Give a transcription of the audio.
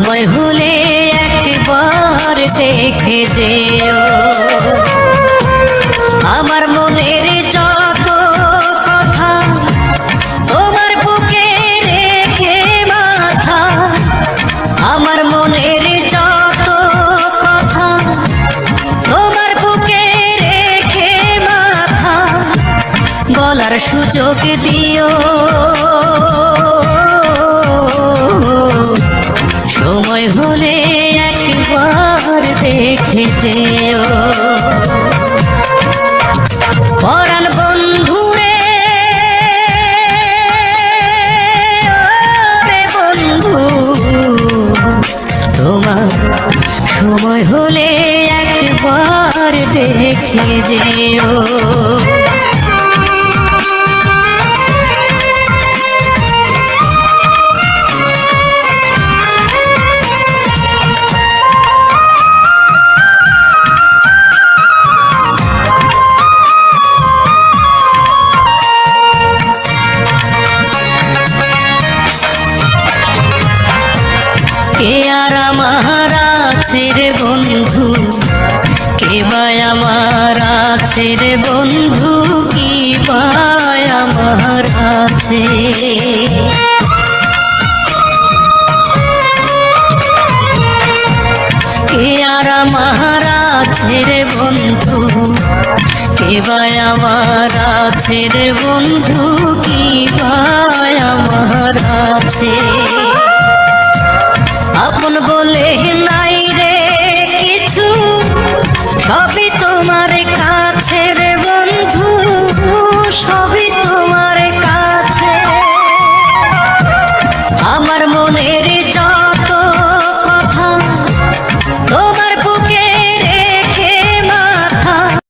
সময় হলে একবার দেখে যেও। আমার মনের যত কথা, তোমার বুকে রেখে মাথা, আমার মনের যত কথা, তোমার বুকে রেখে মাথা, বলার সুযোগ দিও। দেখে যেও পরাণ বন্ধুরে ওরে বন্ধু তোমার সময় হলে একবার দেখে যেও। কে আর আমার আছে বন্ধু? কে বাই আমার আছে বন্ধু? কি বাই আমার আছে? কে আর আমার আছে বন্ধু? কে বাই আমার আছে রে বন্ধু? কি আপন বলে, নাই রে কিছু। সবই তোমার কাছে রে বন্ধু, সবই তোমার কাছে। আমার মনের জল